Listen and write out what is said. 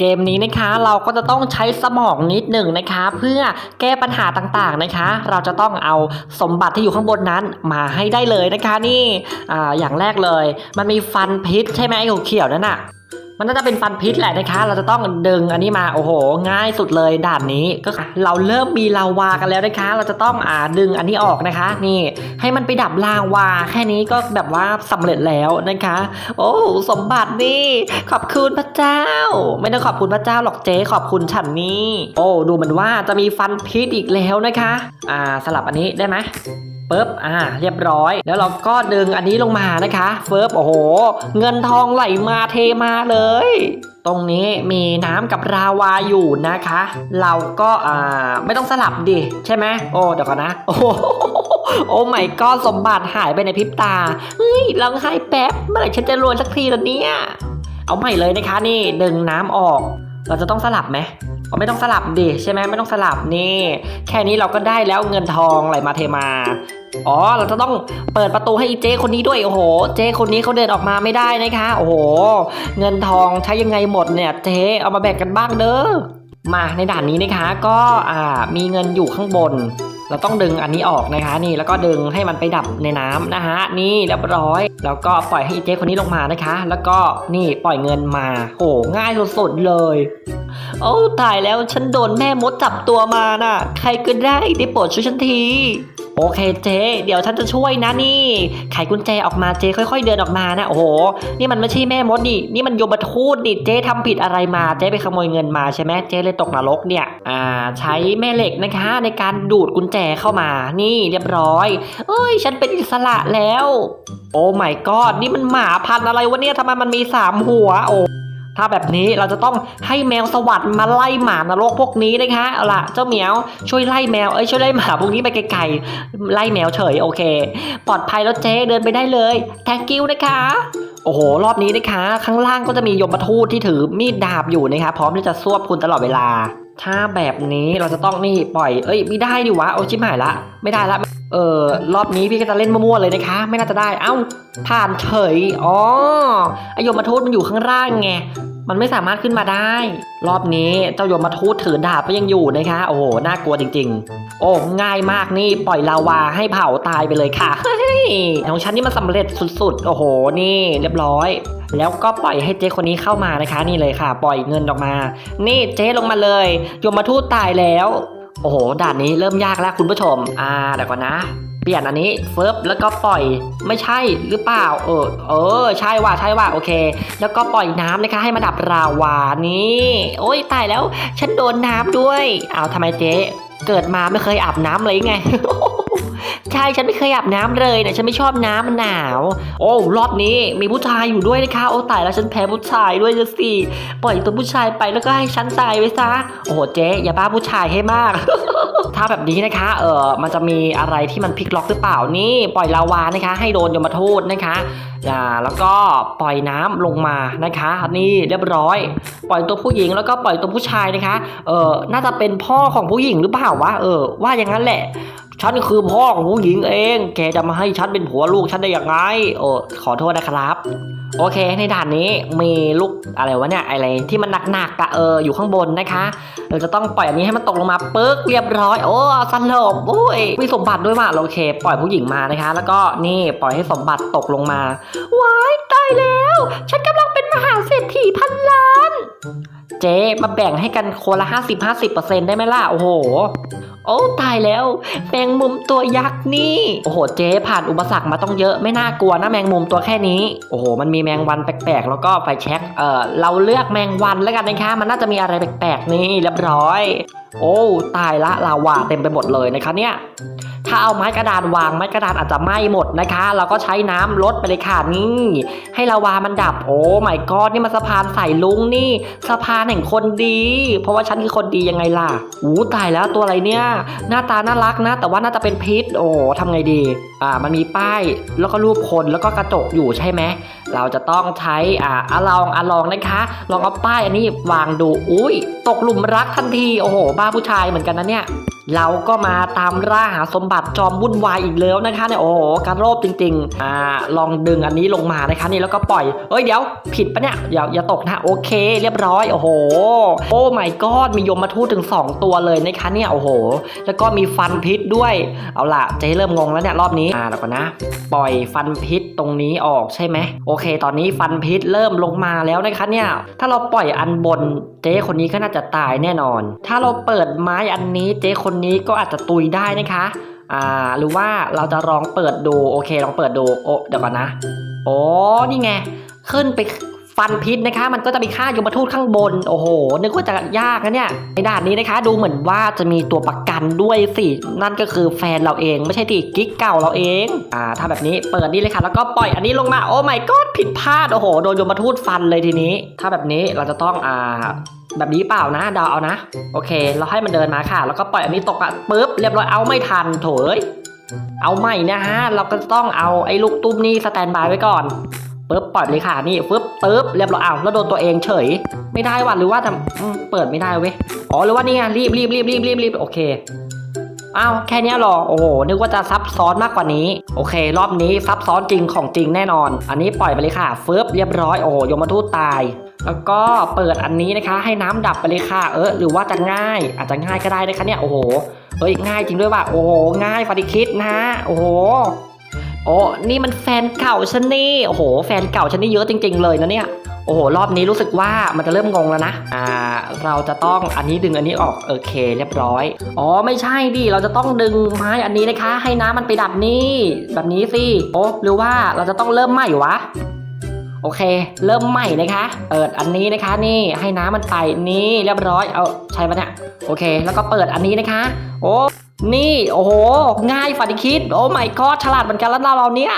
เกมนี้นะคะเราก็จะต้องใช้สมองนิดหนึ่งนะคะ เพื่อแก้ปัญหาต่างๆนะคะ เราจะต้องเอาสมบัติที่อยู่ข้างบนนั้นมาให้ได้เลยนะคะนี่อ่าอย่างแรกเลย มันมีฟันพิษใช่ไหมไอ้เขียวๆนั่นน่ะ มันน่าจะเป็นฟันพิษแหละนะคะ เราจะต้องดึงอันนี้มาโอ้โห ง่ายสุดเลยด่านนี้ก็เราเริ่มมีลาวากันแล้วนะคะ เราจะต้องอ่าดึงอันนี้ออกนะคะ นี่ให้มันไปดับลาวา แค่นี้ก็แบบว่าสำเร็จแล้วนะคะ โอ้สมบัตินี่ ขอบคุณพระเจ้า ไม่ต้องขอบคุณพระเจ้าหรอกเจ๊ขอบคุณฉันนี่ โอ้ดูเหมือนว่าจะมีฟันพิษอีกแล้วนะคะ อ่าสลับอันนี้ได้ไหม ปึ๊บอ่าเรียบร้อย แล้วเราก็ดึงอันนี้ลงมานะคะเฟิบโอ้โห เงินทองไหลมาเทมาเลย ตรงนี้มีน้ำกับราวาอยู่นะคะ เราก็อ่าไม่ต้องสลับดิใช่ไหมโอ้เดี๋ยวก่อนนะ โอ้โหโอ้ไม่ก็สมบัติหายไปในพริบตาเฮ้ยร้องไห้แป๊บเมื่อไหร่ฉันจะรวยสักทีละเนี่ยเอาใหม่เลยนะคะนี่ดึงน้ำออก เราจะต้องสลับไหม ไม่ต้องสลับดิใช่ไหมไม่ต้องสลับนี่ แค่นี้เราก็ได้แล้วเงินทองไหลมาเทมา อ๋อ เราจะต้องเปิดประตูให้อีเจ๊คนนี้ด้วยโอ้โห เจ๊คนนี้เขาเดินออกมาไม่ได้นะคะ โอ้โห เงินทองใช้ยังไงหมดเนี่ยเจ๊เอามาแบ่งกันบ้างเด้อมาในด่านนี้นะคะก็อ่ามีเงินอยู่ข้างบน เราต้องดึงอันนี้ออกนะคะนี่แล้วก็ดึงให้มันไปดับในน้ำนะฮะนี่เรียบร้อย แล้วก็ปล่อยให้อีเจ๊คนนี้ลงมานะคะ แล้วก็นี่ปล่อยเงินมาโหง่ายสุดๆเลยโอ้ตายแล้วฉันโดนแม่มดจับตัวมาน่ะ ใครก็ได้ได้โปรดช่วยฉันที โอเคเจ๊เดี๋ยวฉันจะช่วยนะนี่ไขกุญแจออกมาเจ๊ค่อย ๆ เดินออกมานะโอ้โห นี่มันไม่ใช่แม่มดนี่นี่มันโยมทูตนี่เจ๊ทำผิดอะไรมาเจ๊ไปขโมยเงินมาใช่ไหมเจ๊เลยตกนรกเนี่ยอ่าใช้แม่เหล็กนะคะ ในการดูดกุญแจเข้ามานี่เรียบร้อย เอ้ย ฉันเป็นอิสระแล้ว โอ้ my god นี่มันหมาพันธุ์อะไรวะเนี่ยทำไมมันมีสามหัวโอ้ ถ้าแบบนี้เราจะต้องให้แมวสวัสด์มาไล่หมานรกพวกนี้นะคะเอาล่ะเจ้าเหมียวช่วยไล่แมวเอ้ยช่วยไล่หมาพวกนี้ไปไกลๆไล่แมวเฉยโอเค ปลอดภัยแล้วเจ๊เดินไปได้เลย thank you นะคะโอ้โห รอบนี้นะคะ ข้างล่างก็จะมียมทูตที่ถือมีดดาบอยู่นะคะพร้อมที่จะซวบคุณตลอดเวลา ถ้าแบบนี้เราจะต้องนี่ปล่อย เอ้ยไม่ได้ดิวะโอ้ชิบหายละ ไม่ได้ละเออรอบนี้พี่ก็จะเล่นมั่วๆเลยนะคะ ไม่น่าจะได้ เอ้าผ่านเฉยอ๋อไอยมทูตมันอยู่ข้างล่างไง มันไม่สามารถขึ้นมาได้ รอบนี้เจ้ายมทูตถือดาบก็ยังอยู่นะคะ โอ้โห น่ากลัวจริง ๆ โอ้ง่ายมากนี่ปล่อยลาวาให้เผาตายไปเลยค่ะเฮ้ยของฉันนี่มันสำเร็จสุดๆ โอ้โห นี่เรียบร้อย แล้วก็ปล่อยให้เจ๊คนนี้เข้ามานะคะ นี่เลยค่ะ ปล่อยเงินออกมา นี่เจ๊ลงมาเลย ยมทูตตายแล้ว โอ้โหด่านนี้เริ่มยากแล้วคุณผู้ชม อ่าเดี๋ยวก่อนนะ เปลี่ยนอันนี้เฟิบแล้วก็ปล่อยไม่ใช่หรือเปล่า เออเออใช่ว่าใช่ว่าโอเค แล้วก็ปล่อยน้ำนะคะให้มาดับราวานี่ โอ้ยตายแล้ว ฉันโดนน้ำด้วยเอาทำไมเจ๊เกิดมาไม่เคยอาบน้ำเลยไงใช่ฉันไม่เคยอาบน้ำเลยเนี่ยฉันไม่ชอบน้ำมันหนาว โอ้รอบนี้มีผู้ชายอยู่ด้วยนะคะ โอ้ตายแล้วฉันแพ้ผู้ชายด้วยจะสิปล่อยตัวผู้ชายไปแล้วก็ให้ฉันตายไปซะโอ้โหเจ๊อย่าบ้าผู้ชายให้มาก ถ้าแบบนี้นะคะ เออมันจะมีอะไรที่มันพลิกล็อกหรือเปล่านี่ปล่อยลาวานะคะ ให้โดนยมทูตนะคะอ่าแล้วก็ปล่อยน้ำลงมานะคะ นี่เรียบร้อย ปล่อยตัวผู้หญิงแล้วก็ปล่อยตัวผู้ชายนะคะ เออน่าจะเป็นพ่อของผู้หญิงหรือเปล่าวะเออว่าอย่างนั้นแหละ ฉันคือพ่อของผู้หญิงเอง แกจะมาให้ฉันเป็นผัวลูกฉันได้อยังไงโอ้ขอโทษนะครับ โอเค ในด่านนี้มีลูกอะไรวะเนี่ยอะไรที่มันหนักๆอะเอออยู่ข้างบนนะคะ เราจะต้องปล่อยอันนี้ให้มันตกลงมาปึ๊กเรียบร้อย โอ้สลบโอ้ยมีสมบัติด้วยว่ะโอเค ปล่อยผู้หญิงมานะคะ แล้วก็นี่ปล่อยให้สมบัติตกลงมาว้ายตายแล้ว ฉันกำลังเป็นมหาเศรษฐีพันล้าน เจ๊มาแบ่งให้กันคนละ50 50ได้ไหมล่ะ โอ้โห โอ้ตายแล้ว แมงมุมตัวยักษ์นี่ โอ้โห เจ๊ผ่านอุปสรรคมาต้องเยอะไม่น่ากลัวนะแมงมุมตัวแค่นี้ โอ้โห มันมีแมงวันแปลกๆ แล้วก็ไฟแช็กเออเราเลือกแมงวันแล้วกันนะคะ มันน่าจะมีอะไรแปลกๆ นี่เรียบร้อย โอ้ตายละลาวาเต็มไปหมดเลยนะคะเนี่ยถ้าเอาไม้กระดานวางไม้กระดานอาจจะไหม้หมดนะคะ เราก็ใช้น้ำลดไปเลยค่ะนี่ให้ลาวามันดับโอ้ไม่กอดนี่มันสะพานใส่ลุงนี่สะพานแห่งคนดี เพราะว่าฉันคือคนดียังไงล่ะอู้ตายแล้วตัวอะไรเนี่ย หน้าตาน่ารักนะ แต่ว่าน่าจะเป็นพิษ โอ้ทำไงดีอ่ามันมีป้ายแล้วก็รูปคนแล้วก็กระจกอยู่ใช่ไหมเราจะต้องใช้อ่าอะลองอะลองนะคะ ลองเอาป้ายอันนี้วางดูอุ้ยตกหลุมรักทันทีโอ้โหบ้าผู้ชายเหมือนกันนะเนี่ย เราก็มาตามล่าหาสมบัติจอมวุ่นวายอีกแล้วนะคะเนี่ยโอ้โหการโรบจริงๆอ่าลองดึงอันนี้ลงมานะคะนี่แล้วก็ปล่อยเอ้ยเดี๋ยวผิดปะเนี่ยอย่าอย่าตกนะโอเค เรียบร้อยโอ้โห โอ้ my god มียมมาทูตถึง 2 ตัวเลยนะคะเนี่ยโอ้โห แล้วก็มีฟันพิษด้วย เอาล่ะเจ๊เริ่มงงแล้วเนี่ยรอบนี้อ่าแล้วก่อนนะ ปล่อยฟันพิษตรงนี้ออกใช่ไหมโอเค ตอนนี้ฟันพิษเริ่มลงมาแล้วนะคะเนี่ยถ้าเราปล่อยอันบนเจ๊คนนี้ก็น่าจะตายแน่นอน ถ้าเราเปิดไม้อันนี้เจ๊คนนี้ก็อาจจะตุยได้นะคะอ่าหรือว่าเราจะลองเปิดดูโอเคลองเปิดดูโอ้เดี๋ยวก่อนนะโอ้นี่ไงขึ้นไปฟันพิษนะคะ มันก็จะมีค่ายมทูตข้างบน โอ้โห นึกว่าจะยากนะเนี่ยในด่านนี้นะคะ ดูเหมือนว่าจะมีตัวประกันด้วยสิ นั่นก็คือแฟนเราเอง ไม่ใช่ที่กิ๊กเก่าเราเอง อ่า ถ้าแบบนี้เปิดนี่เลยค่ะ แล้วก็ปล่อยอันนี้ลงมา โอ้ my god ผิดพลาด โอ้โห โดนยมทูตฟันเลยทีนี้ ถ้าแบบนี้เราจะต้อง อ่า แบบนี้เปล่านะดาเอานะ โอเค เราให้มันเดินมาค่ะ แล้วก็ปล่อยอันนี้ตกอะปุ๊บเรียบร้อยเอาไม่ทันโถเอ้ยเอาใหม่นะฮะเราก็ต้องเอาไอ้ลูกตุ้มนี่สแตนบายไว้ก่อนปึ๊บปล่อยเลยค่ะนี่ปึ๊บปึ๊บเรียบร้อยอ้าวแล้วโดนตัวเองเฉย ไม่ได้ว่ะหรือว่าทำเปิดไม่ได้เว้ยอ๋อหรือว่านี่ไงรีบรีบรีบรีบรีบรีบโอเคอ้าวแค่นี้หรอโอ้โหนึกว่าจะซับซ้อนมากกว่านี้ โอเค รอบนี้ซับซ้อนจริงของจริงแน่นอน อันนี้ปล่อยไปเลยค่ะฟึบเรียบร้อยโอ้โหยมทูตตาย แล้วก็เปิดอันนี้นะคะ ให้น้ำดับไปเลยค่ะ เออหรือว่าจะง่าย อาจจะง่ายก็ได้นะคะเนี่ยโอ้โหเฮ้ยง่ายจริงด้วยว่ะโอ้โหง่ายฟาดิคิดนะฮะโอ้โหโอ้นี่มันแฟนเก่าฉันนี่โอ้โห แฟนเก่าฉันนี่เยอะจริง ๆ เลยนะเนี่ยโอ้โห รอบนี้รู้สึกว่ามันจะเริ่มงงแล้วนะ อ่า เราจะต้องอันนี้ดึงอันนี้ออกโอเค เรียบร้อย อ๋อ ไม่ใช่ดิ เราจะต้องดึงไม้อันนี้นะคะ ให้น้ำมันไปดับนี่ แบบนี้สิ โอ้หรือว่าเราจะต้องเริ่มใหม่วะ โอเค เริ่มใหม่นะคะ เปิดอันนี้นะคะ นี่ให้น้ำมันไปนี่เรียบร้อยเอาใช่ปะเนี่ยโอเค แล้วก็เปิดอันนี้นะคะ โอ้นี่โอ้โหง่ายฝันคิด โอ้ไม่ก็ฉลาดเหมือนกันแล้วเราเนี่ย